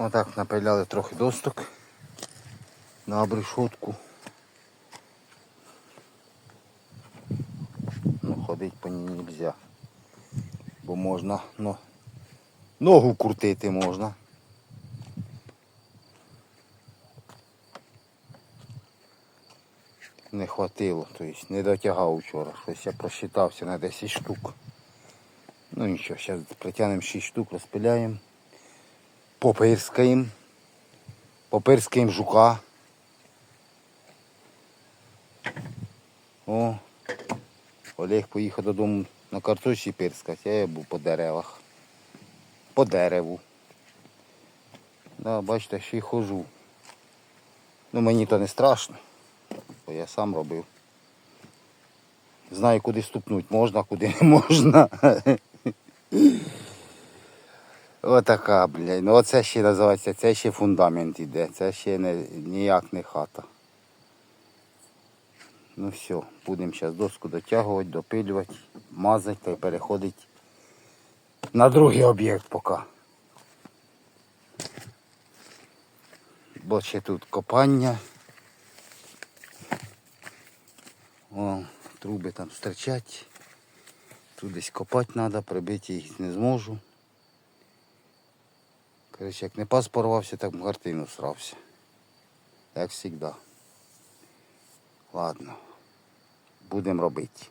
Отак напиляли трохи досток на обрешетку. Ну, ходить по ній нельзя. Бо можна, ну, ногу крутити можна. Не хватило, тобто не дотягав вчора. Щось я просчитався на 10 штук. Ну нічого, зараз притягнемо 6 штук, розпиляємо. Попирскаємо. Попирскаємо жука. О, Олег поїхав додому на картоші пирскати, а я був по деревах. По дереву. Да, бачите, ще й хожу. Ну мені то не страшно, бо я сам робив. Знаю, куди ступнути можна, куди не можна. Отака, блядь. Ну оце ще називається, це ще фундамент іде, це ще не, ніяк не хата. Ну все, будемо зараз доску дотягувати, допилювати, мазати та й переходити на другий об'єкт поки. Бо ще тут копання. О, труби там стирчать. Тут десь копати треба, прибити їх не зможу. Короче, як не пас порвався, так в картину срався. Як завжди. Ладно. Будемо робити.